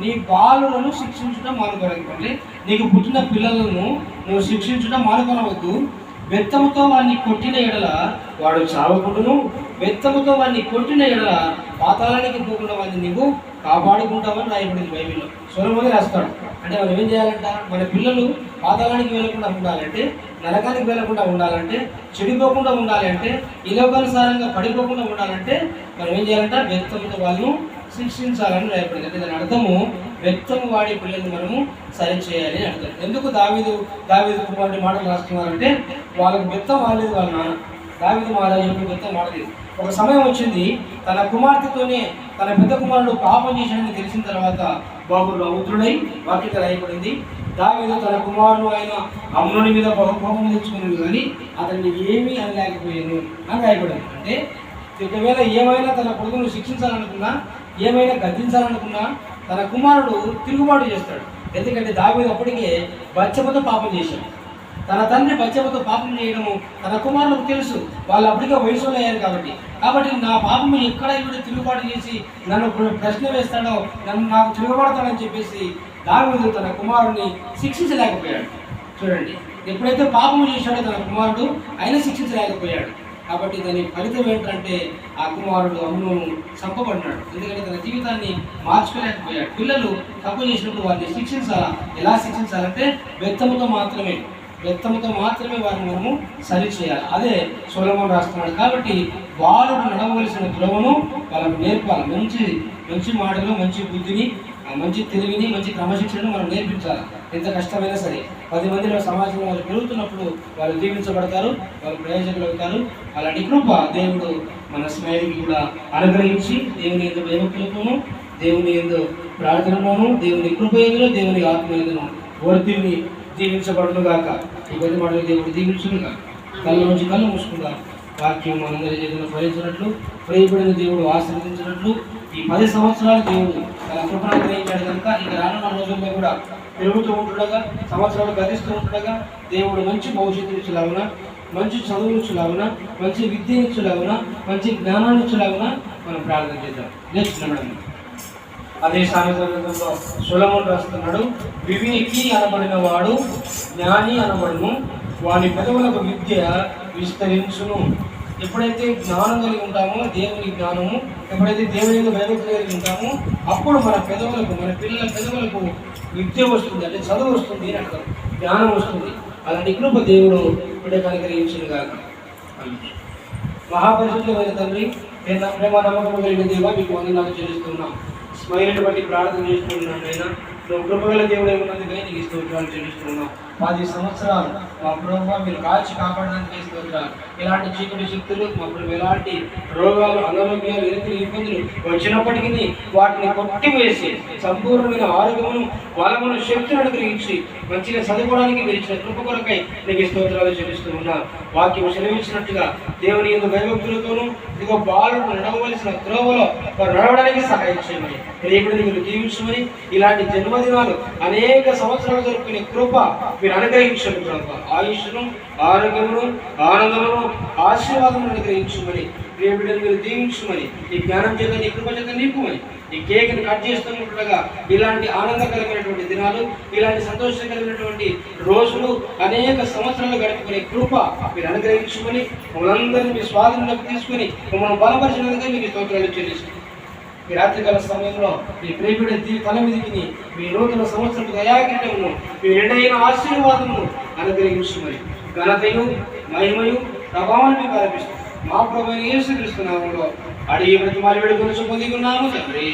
నీ బాలులను శిక్షించడం మానుకోవాలి నీకు పుట్టిన పిల్లలను నువ్వు శిక్షించడం మానుకోనవద్దు. బెత్తముతో వాడిని కొట్టిన ఎడల వాడు చావకుండును. బెత్తముతో వాడిని కొట్టిన ఎడల పాతాళానికి పోకుండా వాడిని నీవు కాపాడుకుంటామని రాయబడింది బైబిల్లో. స్వరమని రాస్తాడు. అంటే మనం ఏం చేయాలంట? మన పిల్లలు పాతాళానికి వెళ్ళకుండా ఉండాలంటే నరకానికి వెళ్ళకుండా ఉండాలంటే చెడిపోకుండా ఉండాలంటే ఈ లోకానుసారంగా పడిపోకుండా ఉండాలంటే మనం ఏం చేయాలంట? బెత్తముతో వాళ్ళు శిక్షించాలని లేకపోయింది దాని అర్థము వ్యక్తం వాడి పిల్లల్ని మనము సరిచేయాలి అని అర్థం. ఎందుకు దావీదు దావీదు కుమారుడి మాటలు రాస్తున్నారంటే వాళ్ళకి వ్యక్తం వాడలేదు వాళ్ళ నాన్న. దావీదు మహారాజు ఎప్పుడు వాడలేదు ఒక సమయం వచ్చింది తన కుమార్తెతోనే తన పెద్ద కుమారుడు పాపం చేశాడని తెలిసిన తర్వాత బాబులు రౌద్రుడై వాక్యత రాయబడింది. దావీదు తన కుమారుడు అయిన అమ్ముని మీద బహుకోపం తెచ్చుకున్నాడు కానీ అతన్ని ఏమీ అనలేకపోయాను అని రాయబడింది. అంటే ఒకవేళ ఏమైనా తన కొడుకును శిక్షించాలనుకున్నా ఏమైనా గద్దించాలనుకున్నా తన కుమారుడు తిరుగుబాటు చేస్తాడు. ఎందుకంటే దావీదు అప్పటికే బచ్చపతో పాపం చేశాడు. తన తండ్రి బచ్చపతో పాపం చేయడము తన కుమారులకు తెలుసు. వాళ్ళు అప్పటికే వయసులో అయ్యారు కాబట్టి. కాబట్టి నా పాపం ఎక్కడ ఇప్పుడు తిరుగుబాటు చేసి నన్ను ప్రశ్న వేస్తాడో నన్ను నాకు తిరుగుబడతాడని చెప్పేసి దావీదు తన కుమారుడిని శిక్షించలేకపోయాడు. చూడండి. ఎప్పుడైతే పాపము చేశాడో తన కుమారుడు ఆయన శిక్షించలేకపోయాడు. కాబట్టి దాని ఫలితం ఏంటంటే ఆ కుమారుడు అమ్మును చంపబడినాడు. ఎందుకంటే తన జీవితాన్ని మార్చుకోలేకపోయాడు. పిల్లలు తప్పు చేసినప్పుడు వారిని శిక్షించాలా? ఎలా శిక్షించాలంటే వ్యక్తముతో మాత్రమే. వ్యక్తముతో మాత్రమే వారిని మనము సరి చేయాలి. అదే సులభం రాస్తున్నాడు. కాబట్టి వారు నడవలసిన త్రోవను వాళ్ళకు నేర్పాలి. మంచి మంచి మాటలు మంచి బుద్ధిని మంచి తెలివిని మంచి క్రమశిక్షణను మనం నేర్పించాలి. ఎంత కష్టమైనా సరే పది మందిలో సమాజంలో వాళ్ళు పెరుగుతున్నప్పుడు వాళ్ళు దీవించబడతారు వాళ్ళు ప్రయోజకులు అవుతారు. అలాంటి కృప దేవుడు మన స్మైల్కి కూడా అనుగ్రహించి దేవుని ఎందు భయభక్తులతోనూ దేవుని ఎందు ప్రార్థనలోను దేవుని కృప దేవుని ఆత్మ ఎందును వర్తిని దీవించబడును గాక ఈ పది మాటలు దేవుడు దీవించును గాక కళ్ళ నుంచి కళ్ళు మూసుకుందాం. వాక్యం మనందరి భరించినట్లు ఫలించినట్లు ప్రేయబడిన దేవుడు ఆశీర్వదించినట్లు ఈ పది సంవత్సరాలు దేవుడు తన కృపను గ్రహించాడు కనుక ఇక రానున్న రోజుల్లో కూడా పెరుగుతూ ఉంటుండగా సంవత్సరాలు గతిస్తూ ఉంటుండగా దేవుడు మంచి భవిష్యత్తు ఇచ్చేలాగున మంచి చదువు ఇచ్చేలాగున మంచి విద్య ఇచ్చేలాగున మంచి జ్ఞానాన్ని ఇచ్చేలాగున మనం ప్రార్థన చేద్దాం. నేర్చుకున్నాం అదే సామెతలో సులభం రాస్తున్నాడు. వివేకి అనబడిన వాడు జ్ఞాని అనబడును. వాని పెదవులకు విద్య విస్తరించును. ఎప్పుడైతే జ్ఞానం కలిగి ఉంటామో దేవుని జ్ఞానము ఎప్పుడైతే దేవుని మీద భయభక్తి కలిగి ఉంటామో అప్పుడు మన పెదవులకు మన పిల్లల పెదవులకు విద్య వస్తుంది అంటే చదువు వస్తుంది అని అర్థం. జ్ఞానం వస్తుంది. అలాంటి కృప దేవుడు ఇప్పుడే కనుగరించిన కాక మహాపరిశుద్ధమైన తండ్రి నేను ప్రేమ నమ్మకం కలిగిన దేవ మీకు వందనాలు చెల్లిస్తున్నాం. స్మైల్ని బట్టి ప్రార్థన చేస్తున్నాను అయినా నువ్వు కృపగల దేవుడు ఉన్నందుకై నీకు స్తోత్రాలు చెల్లిస్తున్నాం. పది సంవత్సరాలు. మా ప్రభావ మీరు కాల్చి కాపాడడానికి స్తోత్రాలు ఇలాంటి చీకటి శక్తులు మా ప్రభు ఎలాంటి రోగాలు అనారోగ్యాలు ఎదురు ఇబ్బందులు వచ్చినప్పటికీ వాటిని కొట్టివేసి సంపూర్ణమైన ఆరోగ్యమును బలమును శక్తులు అనుగ్రహించి మంచిగా చదువుకోవడానికి మీరు ఇచ్చిన కృప కొరకై నీకు స్తోత్రాలు చెల్లిస్తూ ఉన్నా. వాక్యం సెలవించినట్టుగా దేవుని ఎందు భయభక్తులతోనూ ఇదిగో బాలుడు నడవలసిన త్రోవలో వారు నడవడానికి సహాయం చేయమని రేపుడిని మీరు దీవించమని ఇలాంటి జన్మదినాలు అనేక సంవత్సరాలు జరుపుకునే కృప మీరు అనుగ్రహించండి ప్రభు. ఆయుష్ను ఆరోగ్యమును ఆనందమును ఆశీర్వాదమును అనుగ్రహించమని. రేపుడిని మీరు దీవించమని. ఈ జ్ఞానం చేత నీ కృప చేత నింపుమని. ఈ కేక్ని కట్ చేస్తున్నట్లుగా ఇలాంటి ఆనందకరమైనటువంటి దినాలు ఇలాంటి సంతోషకరమైనటువంటి రోజులు అనేక సంవత్సరాలు గడుపుకునే కృప మీరు అనుగ్రహించుకొని మమ్మల్ని మీ స్వాధీనంలోకి తీసుకుని మమ్మల్ని బలపరిచినందుకే మీకు స్తోత్రాలు చెల్లిస్తున్నాం. ఈ రాత్రికాల సమయంలో మీ ప్రేమిడ తల మీదికి మీ నూతన సంవత్సరం దయాకిటమును మీ ఎండైన ఆశీర్వాదమును అనుగ్రహించుమని ఘనతయు మహిమయు ప్రభావాన్ని మీకు మా ప్రభు యేసుక్రీస్తు నామములో అడిగి ప్రతి మాలి వేడుకొని పొంది ఉన్నాము తండ్రి